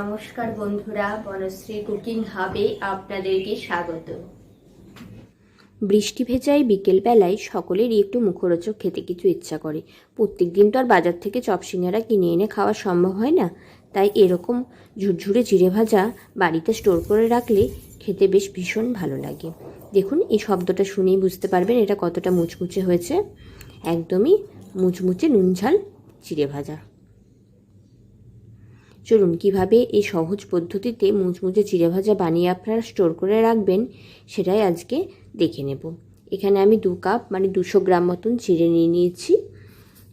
নমস্কার বন্ধুরা, বনশ্রী কুকিং হাবে আপনাদেরকে স্বাগত। বৃষ্টি ভেজায় বিকেলবেলায় সকলেরই একটু মুখরোচক খেতে কিছু ইচ্ছা করে। প্রত্যেক দিন তো আর বাজার থেকে চপ সিঙ্গারা কিনে এনে খাওয়া সম্ভব হয় না। তাই এরকম ঝুরঝুরে জিরে ভাজা বাড়িতে স্টোর করে রাখলে খেতে বেশ ভীষণ ভালো লাগে। দেখুন, এই শব্দটা শুনেই বুঝতে পারবেন এটা কতটা মুচমুচে হয়েছে। একদমই মুচমুচে নুন ঝাল চিড়ে ভাজা। চলুন, কীভাবে এই সহজ পদ্ধতিতে মুচমুচে চিড়ে ভাজা বানিয়ে আপনারা স্টোর করে রাখবেন সেটাই আজকে দেখে নেব। এখানে আমি দু কাপ মানে দুশো গ্রাম মতন চিড়ে নিয়ে নিয়েছি।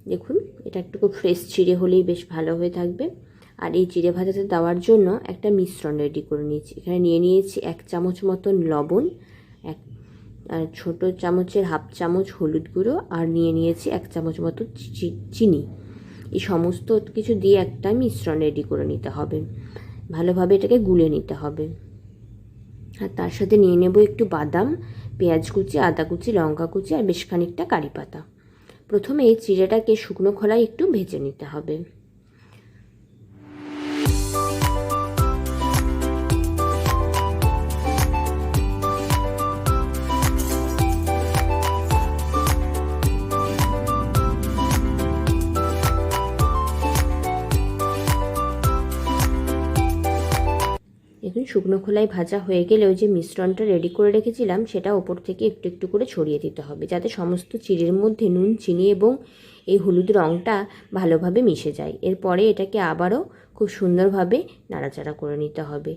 দেখুন, এটা একটু ফ্রেশ চিড়ে হলেই বেশ ভালো হয়ে থাকবে। আর এই চিড়ে ভাজাতে দেওয়ার জন্য একটা মিশ্রণ রেডি করে নিয়েছি। এখানে নিয়ে নিয়েছি এক চামচ মতন লবণ, এক, আর ছোটো চামচের হাফ চামচ হলুদ গুঁড়ো, আর নিয়ে নিয়েছি এক চামচ মতো চিনি। এই সমস্ত কিছু দিয়ে একটা মিশ্রণ রেডি করে নিতে হবে। ভালোভাবে এটাকে গুলে নিতে হবে। আর তার সাথে নিয়ে নেব একটু বাদাম, পেঁয়াজ কুচি, আদা কুচি, লঙ্কা কুচি আর বেশ খানিকটা কারি পাতা। প্রথমে এই চিড়েটাকে শুকনো খোলায় একটু ভেজে নিতে হবে। শুকনো খোলায় ভাজা হয়ে গেলে ওই যে মিশ্রণটা রেডি করে রেখেছিলাম, সেটা ওপর থেকে একটু একটু করে ছড়িয়ে দিতে হবে যাতে সমস্ত চিড়ের মধ্যে নুন, চিনি এবং এই হলুদ রঙটা ভালোভাবে মিশে যায়। এরপরে এটাকে আবারও খুব সুন্দরভাবে নাড়াচাড়া করে নিতে হবে।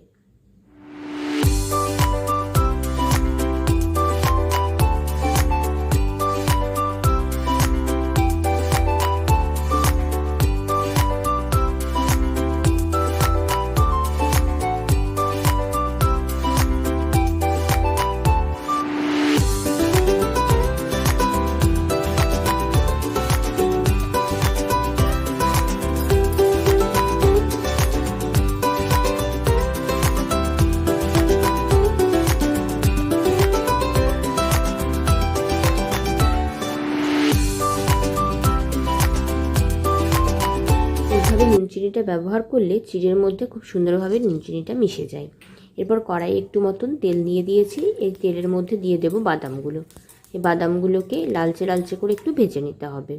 নুন চিনিটা ব্যবহার করলে চিড়ের মধ্যে খুব সুন্দরভাবে নুন চিনিটা মিশে যায়। এরপর কড়াই একটু মতন তেল দিয়ে দিয়েছি। এই তেলের মধ্যে দিয়ে দেব বাদামগুলো। এই বাদামগুলোকে লালচে লালচে করে একটু ভেজে নিতে হবে।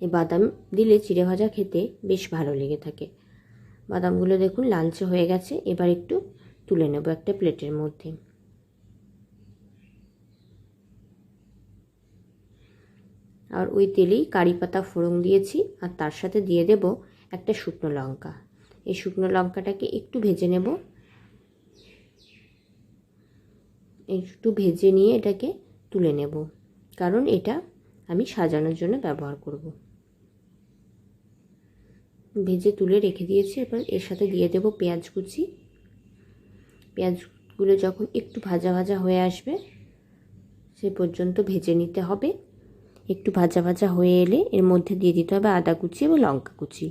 এই বাদাম দিলে চিড়ে ভাজা খেতে বেশ ভালো লেগে থাকে। বাদামগুলো দেখুন লালচে হয়ে গেছে। এবার একটু তুলে নেব একটা প্লেটের মধ্যে। আর ওই তেলেই কারি পাতা ফোড়ন দিয়েছি আর তার সাথে দিয়ে দেব একটা শুকনো লঙ্কা। এই শুকনো লঙ্কাটাকে একটু ভেজে নেব। একটু ভেজে নিয়ে এটাকে তুলে নেব, কারণ এটা আমি সাজানোর জন্য ব্যবহার করব। ভেজে তুলে রেখে দিয়েছি, এবার এর সাথে দিয়ে দেব পেঁয়াজ কুচি। পেঁয়াজগুলো যখন একটু ভাজা ভাজা হয়ে আসবে, সে পর্যন্ত ভেজে নিতে হবে। একটু ভাজা ভাজা হয়ে এলে এর মধ্যে দিয়ে দিতে হবে আদা কুচি এবং লঙ্কা কুচি।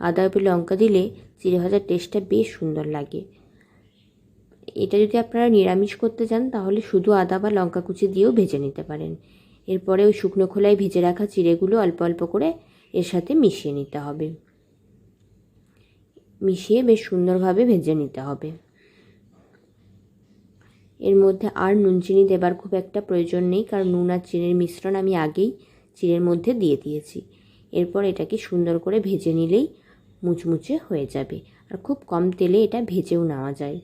আদা এবং লঙ্কা দিলে চিড়ে ভাজার টেস্টটা বেশ সুন্দর লাগে। এটা যদি আপনারা নিরামিষ করতে চান, তাহলে শুধু আদা বা লঙ্কা কুচি দিয়েও ভেজে নিতে পারেন। এরপরে ওই শুকনো খোলায় ভেজে রাখা চিড়েগুলো অল্প অল্প করে এর সাথে মিশিয়ে নিতে হবে। মিশিয়ে বেশ সুন্দরভাবে ভেজে নিতে হবে। এর মধ্যে আর নুন চিনি দেবার খুব একটা প্রয়োজন নেই, কারণ নুন আর চিনির মিশ্রণ আমি আগেই চিনের মধ্যে দিয়ে দিয়েছি। এরপর এটাকে সুন্দর করে ভেজে নিলেই মুচমুচে হয়ে যাবে। আর খুব কম তেলে এটা ভেজেও নেওয়া যায়।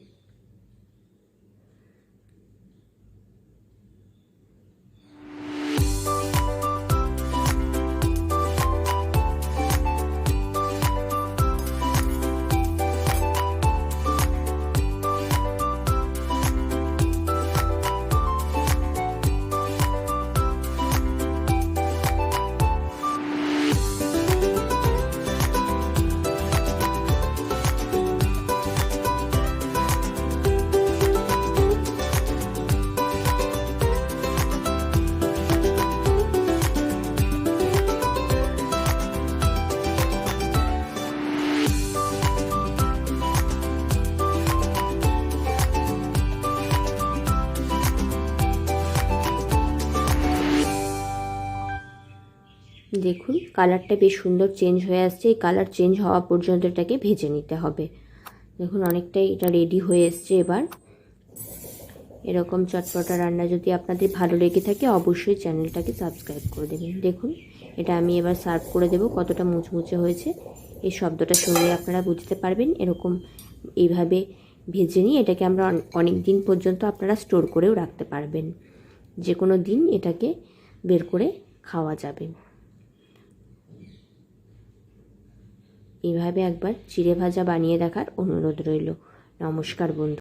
দেখুন, কালারটা বেশ সুন্দর চেঞ্জ হয়ে আসছে। এই কালার চেঞ্জ হওয়া পর্যন্ত এটাকে ভেজে নিতে হবে। দেখুন, অনেকটাই এটা রেডি হয়ে এসছে এবার। এরকম চটপটা রান্না যদি আপনাদের ভালো লেগে থাকে, অবশ্যই চ্যানেলটাকে সাবস্ক্রাইব করে দেবেন। দেখুন, এটা আমি এবার সার্ভ করে দেব, কতটা মুচমুচে হয়েছে। এই শব্দটা শুনলে আপনারা বুঝতে পারবেন। এরকম এইভাবে ভেজে নিয়ে এটাকে আমরা অনেক দিন পর্যন্ত আপনারা স্টোর করেও রাখতে পারবেন। যে কোনো দিন এটাকে বের করে খাওয়া যাবে। এইভাবে একবার চিড়ে ভাজা বানিয়ে দেখার অনুরোধ রইল। নমস্কার বন্ধু।